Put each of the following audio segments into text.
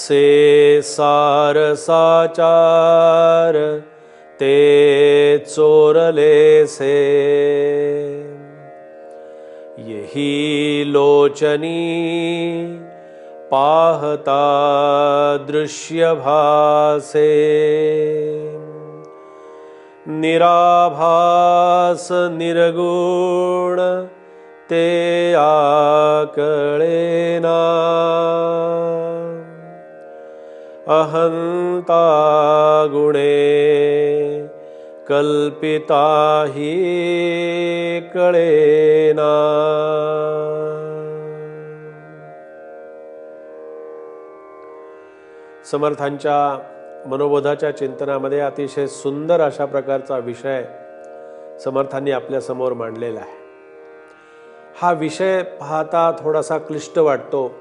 राम असे सार साचार ते चोरले से। यही लोचनी पाहता दृश्य भासे निराभास निर्गुण ते आकळेना अहंता गुणे कल्पिता हि कळेना। समर्थांच्या मनोबोधाच्या चिंतनामध्ये अतिशय सुंदर अशा प्रकारचा विषय समर्थांनी आपल्यासमोर मांडलेला आहे. हा विषय पाहता थोडासा क्लिष्ट वाटतो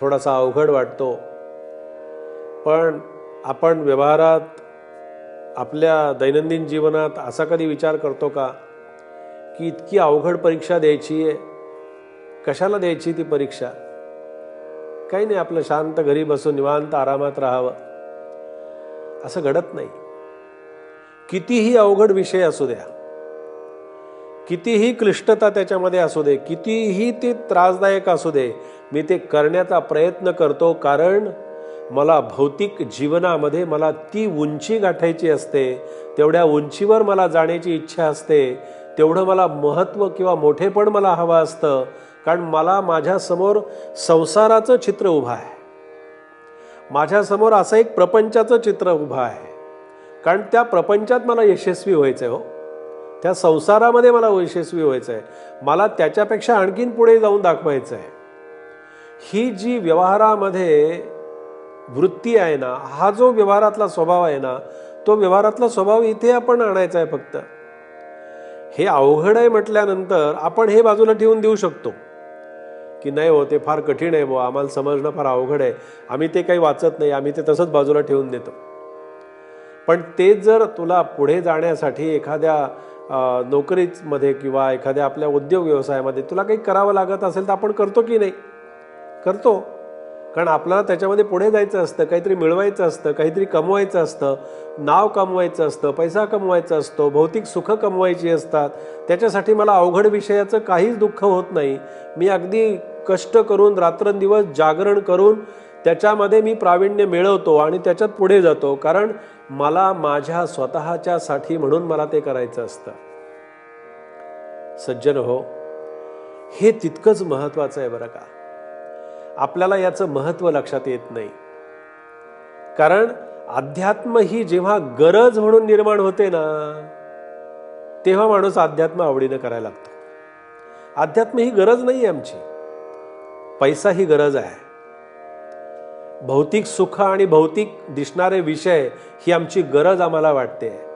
थोडासा अवघड वाटतो पण आपण व्यवहारात आपल्या दैनंदिन जीवनात असा कधी विचार करतो का की इतकी अवघड परीक्षा द्यायची आहे? कशाला द्यायची ती परीक्षा? काही नाही आपलं शांत घरी बसून निवांत आरामात राहावं. असं घडत नाही. कितीही अवघड विषय असू द्या कितीही क्लिष्टता त्याच्यामध्ये असू दे कितीही ते त्रासदायक असू दे मी ते करण्याचा प्रयत्न करतो कारण मला भौतिक जीवनामध्ये मला ती उंची गाठायची असते तेवढ्या उंचीवर मला जाण्याची इच्छा असते तेवढं मला महत्त्व किंवा मोठेपण मला हवं असतं कारण मला माझ्यासमोर संसाराचं चित्र उभं आहे. माझ्यासमोर असं एक प्रपंचाचं चित्र उभं आहे. कारण त्या प्रपंचात मला यशस्वी व्हायचं आहे हो. त्या संसारामध्ये मला यशस्वी व्हायचं आहे मला त्याच्यापेक्षा आणखीन पुढे जाऊन दाखवायचं आहे ही जी व्यवहारामध्ये वृत्ती आहे ना हा जो व्यवहारातला स्वभाव आहे ना तो व्यवहारातला स्वभाव इथे आपण आणायचा आहे फक्त. हे अवघड आहे म्हटल्यानंतर आपण हे बाजूला ठेवून देऊ शकतो. की नाही हो ते फार कठीण आहे बुवा आम्हाला समजणं फार अवघड आहे. आम्ही ते काही वाचत नाही आम्ही ते तसंच बाजूला ठेवून देतो. पण ते जर तुला पुढे जाण्यासाठी एखाद्या नोकरीमध्ये किंवा एखाद्या आपल्या उद्योग व्यवसायामध्ये तुला काही करावं लागत असेल तर आपण करतो की नाही? करतो. कारण आपल्याला त्याच्यामध्ये पुढे जायचं असतं काहीतरी मिळवायचं असतं काहीतरी कमवायचं असतं. नाव कमवायचं असतं पैसा कमवायचा असतो भौतिक सुख कमवायची असतात. त्याच्यासाठी मला अवघड विषयाचं काहीच दुःख होत नाही. मी अगदी कष्ट करून रात्रंदिवस जागरण करून त्याच्यामध्ये मी प्रावीण्य मिळवतो आणि त्याच्यात पुढे जातो. कारण मला माझ्या स्वतःच्यासाठी म्हणून मला ते करायचं असतं. सज्जन हो हे तितकंच महत्वाचं आहे बरं का. आपल्याला याचं महत्त्व लक्षात येत नाही. कारण अध्यात्म ही जेव्हा गरज म्हणून निर्माण होते ना तेव्हा माणूस अध्यात्म आवडीनं करायला लागतो. अध्यात्म ही गरज नाही आमची. पैसा ही गरज आहे. भौतिक सुख आणि भौतिक दिसणारे विषय ही आमची गरज आम्हाला वाटते.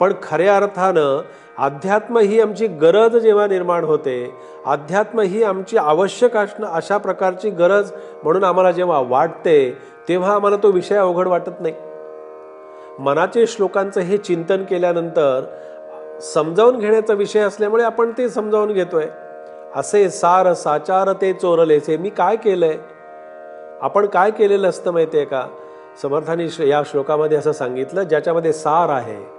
पण खऱ्या अर्थानं अध्यात्म ही आमची गरज जेव्हा निर्माण होते अध्यात्म ही आमची आवश्यक असणं अशा प्रकारची गरज म्हणून आम्हाला जेव्हा वाटते तेव्हा आम्हाला तो विषय अवघड वाटत नाही. मनाचे श्लोकांचं हे चिंतन केल्यानंतर समजावून घेण्याचा विषय असल्यामुळे आपण ते समजावून घेतोय. असे सार साचार ते चोरलेचे मी काय केलंय? आपण काय केलेलं असतं माहिती आहे का? समर्थानी या श्लोकामध्ये असं सांगितलं ज्याच्यामध्ये सार आहे.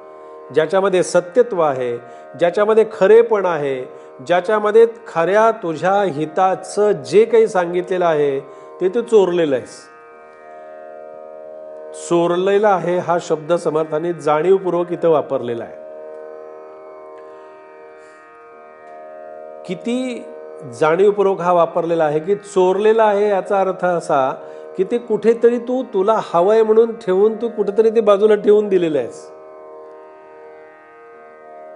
ज्याच्यामध्ये सत्यत्व आहे ज्याच्यामध्ये खरेपण आहे ज्याच्यामध्ये खऱ्या तुझ्या हिताचं जे काही सांगितलेलं आहे ते तू चोरलेलं आहेस. चोरलेला आहे हा शब्द समर्थाने जाणीवपूर्वक इथं वापरलेला आहे. किती जाणीवपूर्वक हा वापरलेला आहे की चोरलेला आहे याचा अर्थ असा की ते कुठेतरी तू तुला हवंय म्हणून ठेवून तू कुठेतरी ते बाजूला ठेवून दिलेलं आहेस.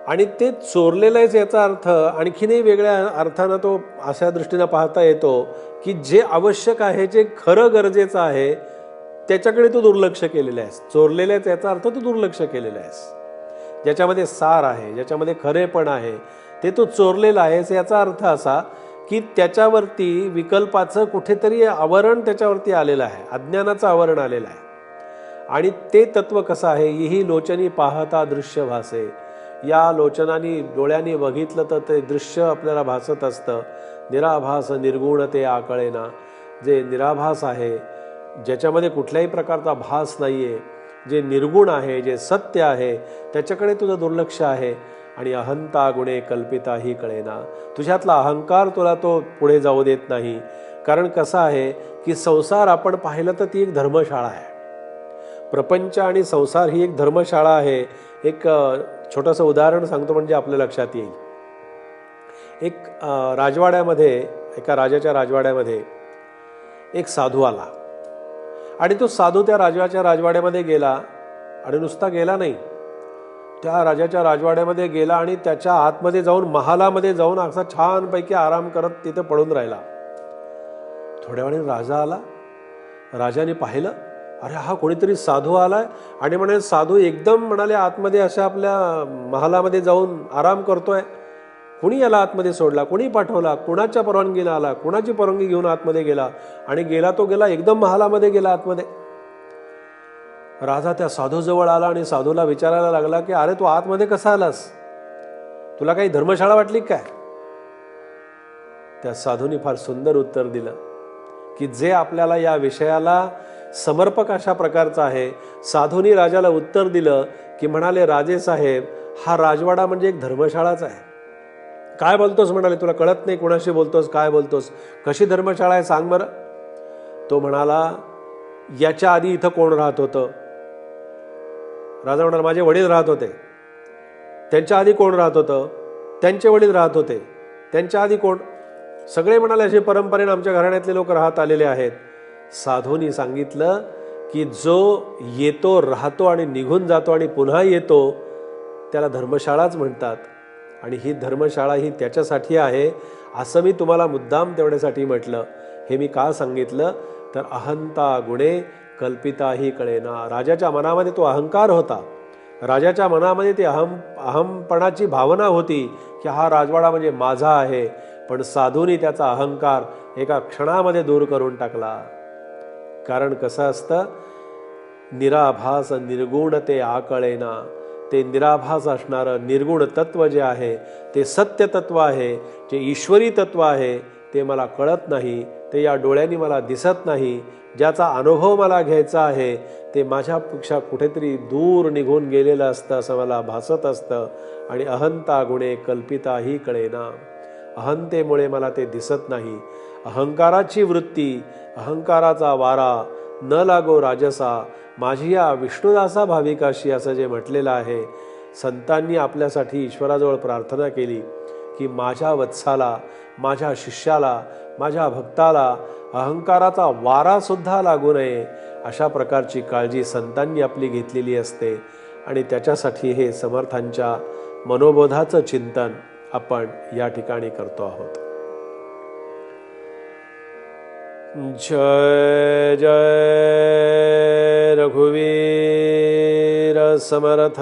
आणि ते चोरलेलं आहेच याचा अर्थ आणखीनही वेगळ्या अर्थानं तो अशा दृष्टीनं पाहता येतो की जे आवश्यक आहे जे खरं गरजेचं आहे त्याच्याकडे तू दुर्लक्ष केलेलं आहेस. चोरलेलं आहेच याचा अर्थ तू दुर्लक्ष केलेलं आहेस. ज्याच्यामध्ये सार आहे ज्याच्यामध्ये खरेपण आहे ते तू चोरलेलं आहेस. याचा अर्थ असा की त्याच्यावरती विकल्पाचं कुठेतरी आवरण त्याच्यावरती आलेलं आहे. अज्ञानाचं आवरण आलेलं आहे. आणि ते तत्व कसं आहे ही लोचनी पाहता दृश्य भासे या लोचनानी डोळ्यांनी बघितलं तर ते दृश्य आपल्याला भासत असतं. निराभास निर्गुण ते आकळेना. जे निराभास आहे ज्याच्यामध्ये कुठल्याही प्रकारचा भास नाही आहे जे निर्गुण आहे जे सत्य आहे त्याच्याकडे तुझं दुर्लक्ष आहे आणि अहंता गुणे कल्पिता ही कळेना. तुझ्यातला अहंकार तुला तो पुढे जाऊ देत नाही. कारण कसं आहे की संसार आपण पाहिलं तर ती एक धर्मशाळा आहे. प्रपंच आणि संसार ही एक धर्मशाळा आहे. एक छोटंसं उदाहरण सांगतो म्हणजे आपल्या लक्षात येईल. एक राजवाड्यामध्ये एका राजाच्या राजवाड्यामध्ये एक साधू आला. आणि तो साधू त्या राजाच्या राजवाड्यामध्ये गेला आणि नुसता गेला नाही. त्या राजाच्या राजवाड्यामध्ये गेला आणि त्याच्या आतमध्ये जाऊन महालामध्ये जाऊन असा छानपैकी आराम करत तिथे पडून राहिला. थोड्या वेळाने राजा आला. राजाने पाहिलं अरे हा कोणीतरी साधू आलाय? आणि म्हणे साधू एकदम म्हणाले आतमध्ये अशा आपल्या महालामध्ये जाऊन आराम करतोय. कुणी याला आतमध्ये सोडला? कुणी पाठवला? कुणाच्या परवानगीला आला? कुणाची परवानगी घेऊन आतमध्ये गेला? आणि गेला तो गेला एकदम महालामध्ये गेला आतमध्ये. राजा त्या साधूजवळ आला आणि साधूला विचारायला लागला की अरे तू आतमध्ये कसा आलास? तुला काही धर्मशाळा वाटली काय? त्या साधूंनी फार सुंदर उत्तर दिलं की जे आपल्याला या विषयाला समर्पक अशा प्रकारचा आहे. साधूनी राजाला उत्तर दिलं की म्हणाले राजे साहेब हा राजवाडा म्हणजे एक धर्मशाळाच आहे. काय बोलतोस? म्हणाले तुला कळत नाही कोणाशी बोलतोस काय बोलतोस? कशी धर्मशाळा आहे सांग बरं. तो म्हणाला याच्या आधी इथं कोण राहत होतं? राजा म्हणाला माझे वडील राहत होते. त्यांच्या आधी कोण राहत होतं? त्यांचे वडील राहत होते. त्यांच्या आधी कोण? सगळे म्हणाले असे परंपरेने आमच्या घराण्यातले लोक राहत आलेले आहेत. साधूनी सांगितलं की जो येतो राहतो आणि निघून जातो आणि पुन्हा येतो त्याला धर्मशाळाच म्हणतात. आणि ही धर्मशाळा ही त्याच्यासाठी आहे असं मी तुम्हाला मुद्दाम तेवढ्यासाठी म्हटलं. हे मी का सांगितलं? तर अहंता गुणे कल्पिताही कळेना. राजाच्या मनामध्ये तो अहंकार होता. राजाच्या मनामध्ये ती अहम अहमपणाची भावना होती की हा राजवाडा म्हणजे माझा आहे पण साधूनी त्याचा अहंकार एका क्षणामध्ये दूर करून टाकला. कारण कसं असतं? निराभास निर्गुण ते आकळेना. ते निराभास असणारं निर्गुण तत्व जे आहे ते सत्य तत्व आहे जे ईश्वरी तत्व आहे ते मला कळत नाही ते या डोळ्यांनी मला दिसत नाही. ज्याचा अनुभव मला घ्यायचा आहे ते माझ्यापेक्षा कुठेतरी दूर निघून गेलेलं असतं असं मला भासत असतं. आणि अहंता गुणे कल्पिताही कळेना. अहंतेमुळे मला ते दिसत नाही. अहंकाराची वृत्ती अहंकाराचा वारा न लागो राजसा माझी या विष्णुदासा भाविकाशी असं जे म्हटलेलं आहे संतांनी आपल्यासाठी ईश्वराजवळ प्रार्थना केली की माझ्या वत्साला माझ्या शिष्याला माझ्या भक्ताला अहंकाराचा वारासुद्धा लागू नये अशा प्रकारची काळजी संतांनी आपली घेतलेली असते आणि त्याच्यासाठी हे समर्थांच्या मनोबोधाचं चिंतन आपण या ठिकाणी करतो आहोत. जय जय रघुवीर समर्थ।